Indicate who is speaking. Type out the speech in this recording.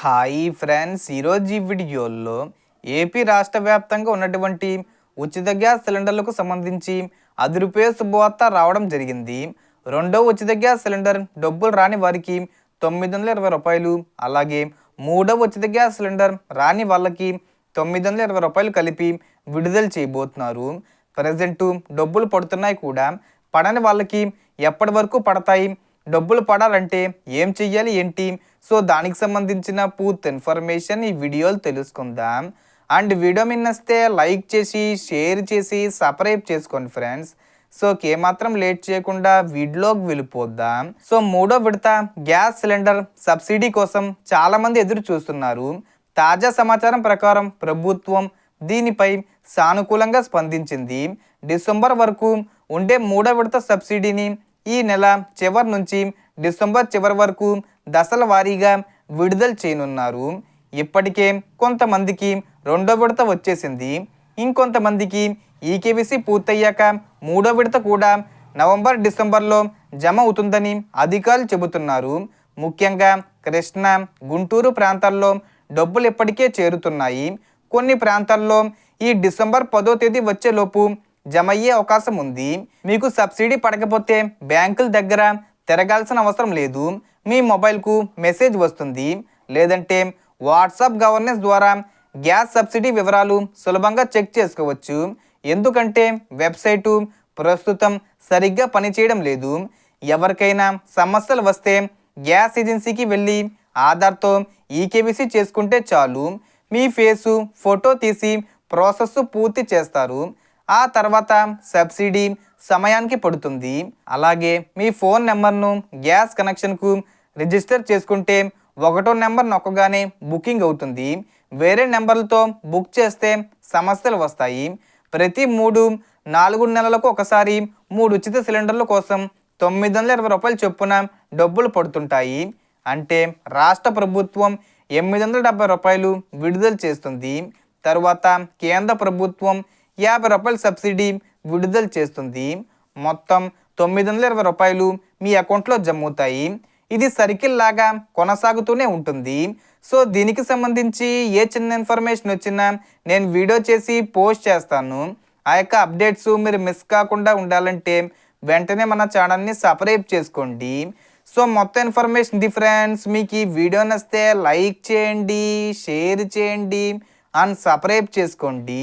Speaker 1: Hi friends ఈరోజు ఈ వీడియోలో ఏపీ రాష్ట్ర వ్యాప్తంగా ఉన్నటువంటి ఉచిత గ్యాస్ సిలిండర్లకు సంబంధించి అది రూపాయల శుభవార్త రావడం జరిగింది. రెండో ఉచిత గ్యాస్ సిలిండర్ డబ్బులు రాని వారికి తొమ్మిది వందల ఇరవై రూపాయలు అలాగే మూడో ఉచిత గ్యాస్ సిలిండర్ రాని వాళ్ళకి తొమ్మిది వందల ఇరవై రూపాయలు కలిపి విడుదల చేయబోతున్నారు. ప్రజెంటు డబ్బులు పడుతున్నాయి కూడా పడని వాళ్ళకి ఎప్పటి వరకు పడతాయి? డబ్బులు పడాలంటే ఏం చెయ్యాలి ఏంటి? సో దానికి సంబంధించిన పూర్తి ఇన్ఫర్మేషన్ ఈ వీడియోలు తెలుసుకుందాం. అండ్ వీడియో మిన్నస్తే లైక్ చేసి షేర్ చేసి సబ్స్క్రైబ్ చేసుకోండి ఫ్రెండ్స్. సో ఏమాత్రం లేట్ చేయకుండా వీడియోకి వెళ్ళిపోద్దాం సో మూడో విడత గ్యాస్ సిలిండర్ సబ్సిడీ కోసం చాలామంది ఎదురు చూస్తున్నారు. తాజా సమాచారం ప్రకారం ప్రభుత్వం దీనిపై సానుకూలంగా స్పందించింది. డిసెంబర్ వరకు ఉండే మూడో విడత సబ్సిడీని ఈ నెల చివరి నుంచి డిసెంబర్ చివరి వరకు దశల వారీగా విడుదల చేయనున్నారు. ఇప్పటికే కొంతమందికి రెండో విడత వచ్చేసింది. ఇంకొంతమందికి ఈకేబీసీ పూర్తయ్యాక మూడో విడత కూడా నవంబర్ డిసెంబర్లో జమ అవుతుందని అధికారులు చెబుతున్నారు. ముఖ్యంగా కృష్ణా గుంటూరు ప్రాంతాల్లో డబ్బులు ఇప్పటికే చేరుతున్నాయి. కొన్ని ప్రాంతాల్లో ఈ డిసెంబర్ పదో తేదీ వచ్చేలోపు జమయ్యే అవకాశం ఉంది. మీకు సబ్సిడీ పడకపోతే బ్యాంకుల దగ్గర తిరగాల్సిన అవసరం లేదు. మీ మొబైల్కు మెసేజ్ వస్తుంది. లేదంటే వాట్సాప్ గవర్నెన్స్ ద్వారా గ్యాస్ సబ్సిడీ వివరాలు సులభంగా చెక్ చేసుకోవచ్చు. ఎందుకంటే వెబ్సైటు ప్రస్తుతం సరిగ్గా పనిచేయడం లేదు. ఎవరికైనా సమస్యలు వస్తే గ్యాస్ ఏజెన్సీకి వెళ్ళి ఆధార్తో ఈకేవీసీ చేసుకుంటే చాలు. మీ ఫేసు ఫోటో తీసి ప్రాసెస్ పూర్తి చేస్తారు. ఆ తర్వాత సబ్సిడీ సమయానికి పడుతుంది. అలాగే మీ ఫోన్ నెంబర్ను గ్యాస్ కనెక్షన్కు రిజిస్టర్ చేసుకుంటే ఒకటో నెంబర్ నొక్కగానే బుకింగ్ అవుతుంది. వేరే నెంబర్లతో బుక్ చేస్తే సమస్యలు వస్తాయి. ప్రతి మూడు నాలుగు నెలలకు ఒకసారి మూడు ఉచిత సిలిండర్ల కోసం తొమ్మిది వందల ఇరవై రూపాయలు చొప్పున డబ్బులు పడుతుంటాయి. అంటే రాష్ట్ర ప్రభుత్వం ఎనిమిది వందల డెబ్బై రూపాయలు విడుదల చేస్తుంది. తరువాత కేంద్ర ప్రభుత్వం యాభై రూపాయల సబ్సిడీ విడుదల చేస్తుంది. మొత్తం తొమ్మిది వందల ఇరవై రూపాయలు మీ అకౌంట్లో జమ అవుతాయి ఇది సర్కిల్ లాగా కొనసాగుతూనే ఉంటుంది. సో దీనికి సంబంధించి ఏ చిన్న ఇన్ఫర్మేషన్ వచ్చినా నేను వీడియో చేసి పోస్ట్ చేస్తాను. ఆ యొక్క అప్డేట్స్ మీరు మిస్ కాకుండా ఉండాలంటే వెంటనే మన ఛానల్ని సబ్స్క్రైబ్ చేసుకోండి. సో మొత్తం ఇన్ఫర్మేషన్ డిఫరెన్స్ మీకు ఈ వీడియో నస్తే లైక్ చేయండి షేర్ చేయండి అండ్ సబ్స్క్రైబ్ చేసుకోండి.